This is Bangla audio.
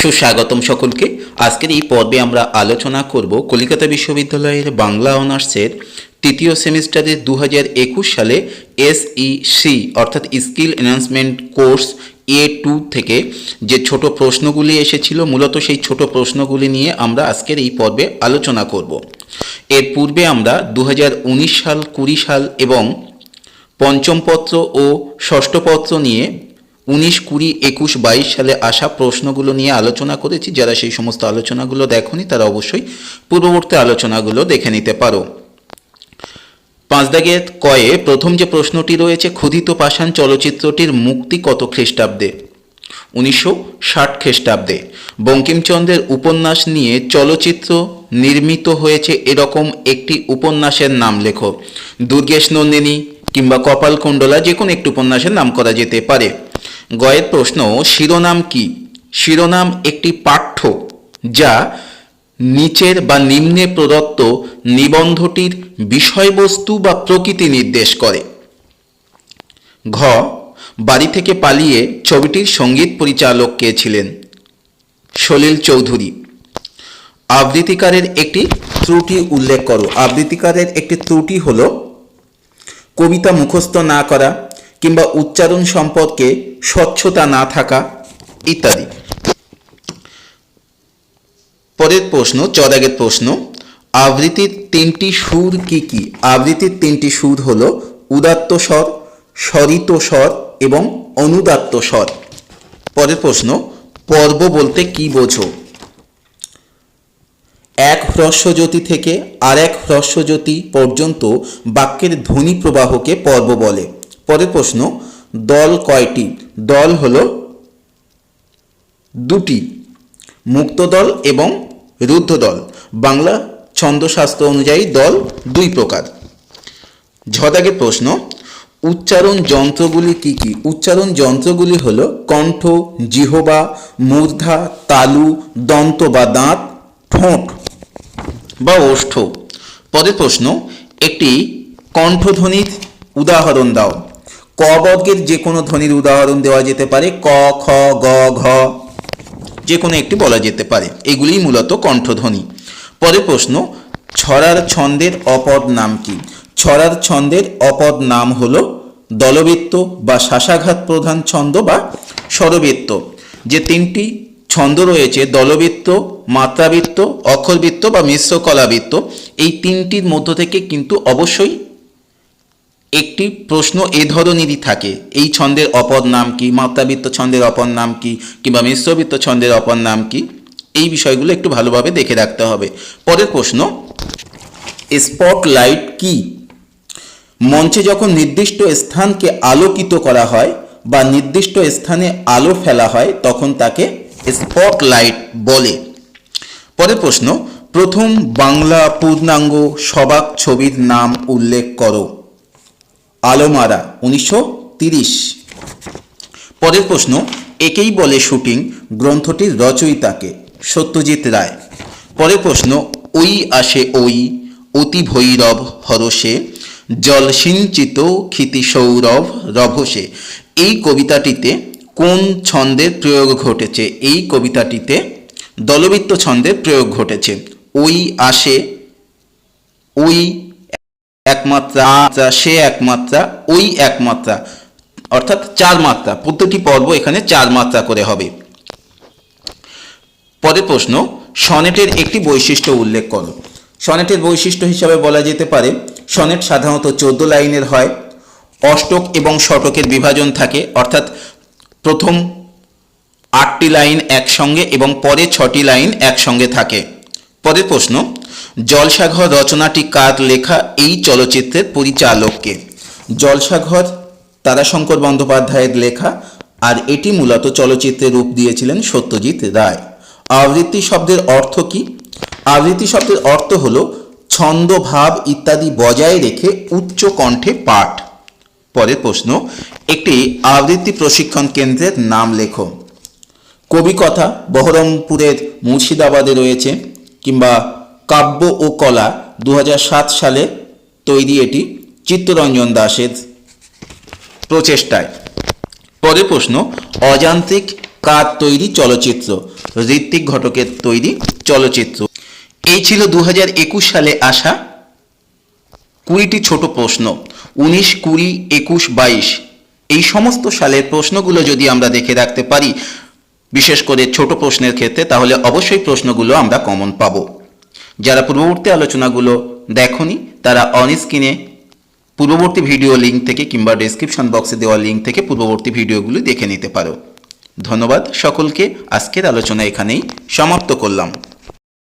সুস্বাগতম সকলকে। আজকের এই পর্বে আমরা আলোচনা করব কলিকাতা বিশ্ববিদ্যালয়ের বাংলা অনার্সের তৃতীয় সেমিস্টারের দু হাজার একুশ সালে এসইসি অর্থাৎ skill enhancement course A two থেকে যে ছোট প্রশ্নগুলি এসেছিল, মূলত সেই ছোট প্রশ্নগুলি নিয়ে আমরা আজকের এই পর্বে আলোচনা করব। এর পূর্বে আমরা দু হাজার উনিশ সাল, কুড়ি সাল এবং পঞ্চম পত্র ও ষষ্ঠ পত্র নিয়ে উনিশ, কুড়ি, একুশ, বাইশ সালে আসা প্রশ্নগুলো নিয়ে আলোচনা করেছি। যারা সেই সমস্ত আলোচনাগুলো দেখনি, তারা অবশ্যই পূর্ববর্তী আলোচনাগুলো দেখে নিতে পারো। পাঁচ দাগের কয়ে প্রথম যে প্রশ্নটি রয়েছে ক্ষুধিত পাষাণ চলচ্চিত্রটির মুক্তি কত খ্রিস্টাব্দে? উনিশশো ষাট খ্রিস্টাব্দে। বঙ্কিমচন্দ্রের উপন্যাস নিয়ে চলচ্চিত্র নির্মিত হয়েছে এরকম একটি উপন্যাসের নাম লেখো। দুর্গেশ নন্দিনী কিংবা কপালকুণ্ডলা, যে কোনো একটি উপন্যাসের নাম করা যেতে পারে। গয়ের প্রশ্ন, শিরোনাম কি? শিরোনাম একটি পাঠ্য যা নিচের বা নিম্নে প্রদত্ত নিবন্ধটির বিষয়বস্তু বা প্রকৃতি নির্দেশ করে। ঘ. বাড়ি থেকে পালিয়ে ছবিটির সংগীত পরিচালক কে ছিলেন? সলিল চৌধুরী। আবৃত্তিকারের একটি ত্রুটি উল্লেখ করো। আবৃত্তিকারের একটি ত্রুটি হল, কবিতা মুখস্থ না করা। কিংবা উচ্চারণ সম্পর্কে স্বচ্ছতা না থাকা ইত্যাদি। পরের প্রশ্ন, চদাগের প্রশ্ন আবৃত্তির তিনটি সুর কি কি? আবৃত্তির তিনটি সুর হল উদাত্ত স্বর, স্বরিত স্বর এবং অনুদাত্ত স্বর। পরের প্রশ্ন, পর্ব বলতে কি বোঝো? এক হ্রস্বজ্যোতি থেকে আর এক হ্রস্বজ্যোতি পর্যন্ত বাক্যের ধ্বনি প্রবাহকে পর্ব বলে। পরের প্রশ্ন, দল কয়টি? দল হল দুটি, মুক্ত দল এবং রুদ্ধ দল। বাংলা ছন্দশাস্ত্র অনুযায়ী দল দুই প্রকার। ঝদাগে প্রশ্ন, উচ্চারণ যন্ত্রগুলি কি কি? উচ্চারণ যন্ত্রগুলি হল কণ্ঠ, জিহবা, মূর্ধা, তালু, দন্ত বা দাঁত, ঠোঁট বা ওষ্ঠ। পরের প্রশ্ন, একটি কণ্ঠধ্বনির উদাহরণ দাও। ক বর্গের যে কোনো ধ্বনির উদাহরণ দেওয়া যেতে পারে। ক, খ, গ, ঘ যে কোনো একটি বলা যেতে পারে। এগুলিই মূলত কণ্ঠধ্বনি। পরের প্রশ্ন, ছড়ার ছন্দের অপর নাম কি? ছড়ার ছন্দের অপর নাম হল দলবৃত্ত বা শাসাঘাত প্রধান ছন্দ বা স্বরবৃত্ত। যে তিনটি ছন্দ রয়েছে, দলবৃত্ত, মাত্রাবৃত্ত, অক্ষরবৃত্ত বা মিশ্র কলাবৃত্ত এই তিনটির মধ্য থেকে কিন্তু অবশ্যই একটি প্রশ্ন এ ধরনেরই থাকে, এই ছন্দের অপর নাম কি, মাত্রাবৃত্ত ছন্দের অপর নাম কি, কিংবা মিশ্রবৃত্ত ছন্দের অপর নাম কি, এই বিষয়গুলো একটু ভালোভাবে দেখে রাখতে হবে। পরের প্রশ্ন স্পটলাইট কি? মঞ্চে যখন নির্দিষ্ট স্থানকে আলোকিত করা হয় বা নির্দিষ্ট স্থানে আলো ফেলা হয়, তখন তাকে স্পটলাইট বলে। পরের প্রশ্ন, প্রথম বাংলা পূর্ণাঙ্গ সবাক ছবির নাম উল্লেখ করো। আলোমারা, উনিশশো তিরিশ। পরের প্রশ্ন, একেই বলে শুটিং গ্রন্থটির রচয়িতাকে, সত্যজিৎ রায়। পরের প্রশ্ন ওই আসে ওই, অতি ভৈরব হরসে জলসিঞ্চিত ক্ষিতি সৌরভ রভসে এই কবিতাটিতে কোন ছন্দের প্রয়োগ ঘটেছে? এই কবিতাটিতে দলবৃত্ত ছন্দের প্রয়োগ ঘটেছে। ওই আসে ওই একমাত্রা মাত্রা, সে একমাত্রা ওই একমাত্রা অর্থাৎ চার মাত্রা। প্রতিটি পর্ব এখানে চার মাত্রা করে হবে। পরের প্রশ্ন সনেটের একটি বৈশিষ্ট্য উল্লেখ করো। সনেটের বৈশিষ্ট্য হিসাবে বলা যেতে পারে সনেট সাধারণত চোদ্দ লাইনের হয় অষ্টক এবং শটকের বিভাজন থাকে অর্থাৎ প্রথম আটটি লাইন একসঙ্গে এবং পরে ছটি লাইন একসঙ্গে থাকে। পরের প্রশ্ন জলসাঘর রচনাটি কার লেখা? এই চলচ্চিত্রের পরিচালককে। জলসাঘর তারাশঙ্কর বন্দ্যোপাধ্যায়ের লেখা, আর এটি মূলত চলচ্চিত্রে রূপ দিয়েছিলেন সত্যজিৎ রায়। আবৃত্তি শব্দের অর্থ কি? আবৃত্তি শব্দের অর্থ হল ছন্দ, ভাব ইত্যাদি বজায় রেখে উচ্চ কণ্ঠে পাঠ। পরের প্রশ্ন, একটি আবৃত্তি প্রশিক্ষণ কেন্দ্রের নাম লেখো। কবিকথা বহরমপুরের মুর্শিদাবাদে রয়েছে কিংবা কাব্য ও কলা দু হাজার সাত সালে তৈরি এটি চিত্তরঞ্জন দাসের প্রচেষ্টায়। পরের প্রশ্ন, অযান্ত্রিক কার তৈরি চলচ্চিত্র? ঋত্বিক ঘটকের তৈরি চলচ্চিত্র। এই ছিল দু সালে আসা কুড়িটি ছোট প্রশ্ন, উনিশ, কুড়ি, একুশ, বাইশ। এই সমস্ত সালের প্রশ্নগুলো যদি আমরা দেখে রাখতে পারি, বিশেষ করে ছোট প্রশ্নের ক্ষেত্রে, তাহলে অবশ্যই প্রশ্নগুলো আমরা কমন পাবো। যারা পূর্ববর্তী আলোচনাগুলো দেখনি, তারা অন স্ক্রিনে পূর্ববর্তী ভিডিও লিঙ্ক থেকে কিংবা ডেসক্রিপশন বক্সে দেওয়া লিঙ্ক থেকে পূর্ববর্তী ভিডিওগুলি দেখে নিতে পারো। ধন্যবাদ সকলকে, আজকের আলোচনা এখানেই সমাপ্ত করলাম।